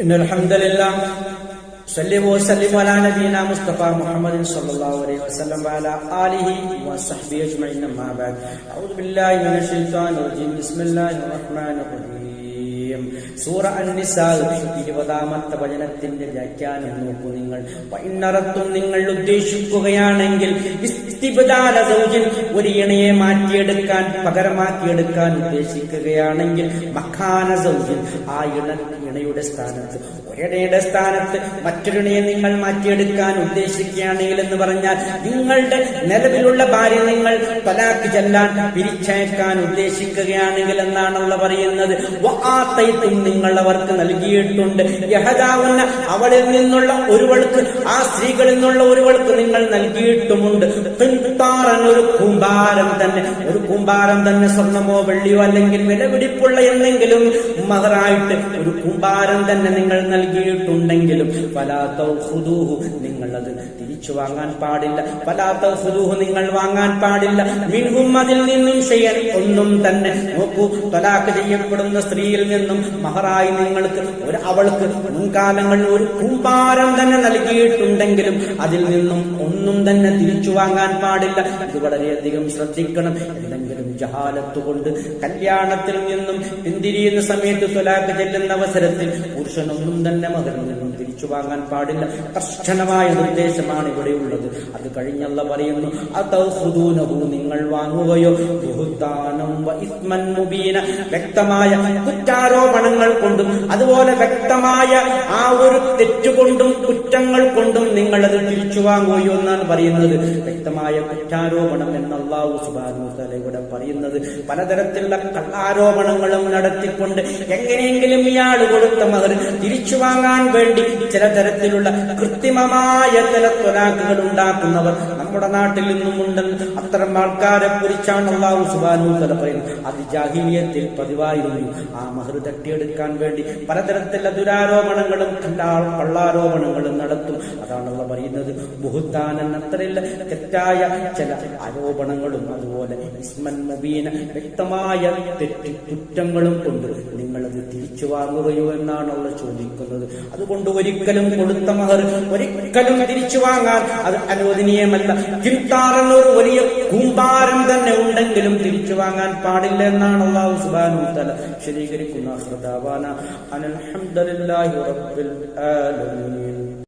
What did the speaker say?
إن الحمد لله صلى وسلم على نبينا مصطفى محمد صلى الله عليه وسلم وعلى آله وصحبه أجمعين. أما بعد أعوذ بالله من الشيطان الرجيم. بسم الله الرحمن الرحيم. സൂറ അൻസാൽ ഇരുപതാമത്തെ വചനത്തിന്റെ വ്യാഖ്യാനം നോക്കൂ നിങ്ങൾ. വൈന്നറത്തും നിങ്ങൾ ഉദ്ദേശിക്കുകയാണെങ്കിൽ ഒരു ഇണയെ മാറ്റിയെടുക്കാൻ പകരമാക്കിയെടുക്കാൻ ഉദ്ദേശിക്കുകയാണെങ്കിൽ മഖാന സൗജൻ ആ ഇണ ഇണയുടെ സ്ഥാനത്ത് ഒരിണയുടെ സ്ഥാനത്ത് മറ്റൊരിണയെ നിങ്ങൾ മാറ്റിയെടുക്കാൻ ഉദ്ദേശിക്കുകയാണെങ്കിൽ എന്ന് പറഞ്ഞാൽ നിങ്ങളുടെ നിലവിലുള്ള ഭാര്യ നിങ്ങൾ പലാക്ക് ചെല്ലാൻ പിരിച്ചയക്കാൻ ഉദ്ദേശിക്കുകയാണെങ്കിൽ എന്നാണല്ലോ പറയുന്നത്. വആത്തൈത്തും നിങ്ങൾ അവർക്ക് നൽകിയിട്ടുണ്ട്. യഹദാവുന്ന അവളിൽ നിന്നുള്ള ഒരുവൾക്ക് ആ സ്ത്രീകളിൽ നിന്നുള്ള ഒരുവൾക്ക് നിങ്ങൾ നൽകിയിട്ടുമുണ്ട്. ഒരു കൂമ്പാരം തന്നെ. ഒരു കൂമ്പാരം തന്നെ സ്വർണമോ വെള്ളിയോ അല്ലെങ്കിൽ വിലപിടിപ്പുള്ള എന്തെങ്കിലും മഹറായിട്ട് ഒരു കുമ്പാരം തന്നെ നിങ്ങൾ നൽകിയിട്ടുണ്ടെങ്കിലും നിങ്ങൾ അത് തിരിച്ചു വാങ്ങാൻ പാടില്ല. ഫലാത്തൗഹുദൂഹു നിങ്ങൾ വാങ്ങാൻ പാടില്ല. മിൻഹും അതിൽ നിന്നും ചെയ്യാൻ ഒന്നും തന്നെ നോക്കൂ. തൊലാക്ക് ചെയ്യപ്പെടുന്ന സ്ത്രീയിൽ നിന്നും മഹറായി നിങ്ങൾക്ക് ഒരു അവൾക്ക് മുൻകാലങ്ങളിൽ ഒരു കുമ്പാരം തന്നെ നൽകിയിട്ടുണ്ടെങ്കിലും അതിൽ നിന്നും ഒന്നും തന്നെ തിരിച്ചു വാങ്ങാൻ പാടില്ല. ഇത് വളരെയധികം ശ്രദ്ധിക്കണം. എന്തെങ്കിലും ജഹാലത്തുകൊണ്ട് കല്യാണത്തിൽ നിന്നും പിന്തിരിയുന്ന സമയത്ത് തൊലാക്ക് ചെല്ലുന്ന അവസരത്തിൽ പുരുഷനൊന്നും തന്നെ മകരിൽ നിന്നും തിരിച്ചു വാങ്ങാൻ പാടില്ല. കർശനമായ നിർദ്ദേശമാണ് ഇവിടെ ഉള്ളത്. അത് കഴിഞ്ഞല്ല പറയുന്നു അതൗഹുദൂനഹു നിങ്ങൾ വാങ്ങുകയോ? വ ഇസ്മൻ വ്യക്തമായ കുറ്റാരോപണങ്ങൾ കൊണ്ടും അതുപോലെ വ്യക്തമായ ആ ഒരു തെറ്റുകൊണ്ടും കുറ്റങ്ങൾ കൊണ്ടും അത് തിരിച്ചു വാങ്ങുകയോ എന്നാണ് പറയുന്നത്. വ്യക്തമായ കുറ്റാരോപണം എന്ന് അള്ളാഹു സുബാനു തല ഇവിടെ പറയുന്നത്. പലതരത്തിലുള്ള കള്ളാരോപണങ്ങളും നടത്തിക്കൊണ്ട് എങ്ങനെയെങ്കിലും ഇയാൾ കൊടുത്ത മകർ തിരിച്ചു വാങ്ങാൻ വേണ്ടി ചില തരത്തിലുള്ള കൃത്രിമമായ തല തൊലാക്കുകൾ ഉണ്ടാക്കുന്നവർ നമ്മുടെ നാട്ടിൽ നിന്നും ഉണ്ടെന്ന് അത്തരം ആൾക്കാരെ കുറിച്ചാണ് അള്ളാഹു സുബാനു തല പറയുന്നത്. അത് ജാഹിലിയത്തിൽ പതിവായിരുന്നു. ആ മഹർ തട്ടിയെടുക്കാൻ വേണ്ടി പലതരത്തിലുള്ള ദുരാരോപണങ്ങളും കള്ളാരോപണങ്ങളും നടത്തും. അതാണല്ലോ പറയുന്നത്. ബുഹുത്താനൻ അത്രയില്ല തെറ്റായ ചില ആരോപണങ്ങളും അതുപോലെ ഇസ്മൻ മുബീന വ്യക്തമായ തെറ്റ് കുറ്റങ്ങളും കൊണ്ട് നിങ്ങളത് തിരിച്ചു വാങ്ങുകയോ എന്നാണല്ലോ ചോദിക്കുന്നത്. അതുകൊണ്ട് ഒരിക്കലും കൊടുത്ത മഹർ ഒരിക്കലും തിരിച്ചു വാങ്ങാൻ അത് അനുവദനീയമല്ല. കിർത്താറെന്നൊരു വലിയ കൂമ്പാരം തന്നെ ഉണ്ടെങ്കിലും തിരിച്ചു വാങ്ങാൻ പാടില്ല എന്നാണ് അള്ളാഹു സുബാനു തല ശരീകരിക്കുന്ന ഹൃദാവാന അനൽഹംദുലില്ലാഹി റബ്ബിൽ ആലമീൻ.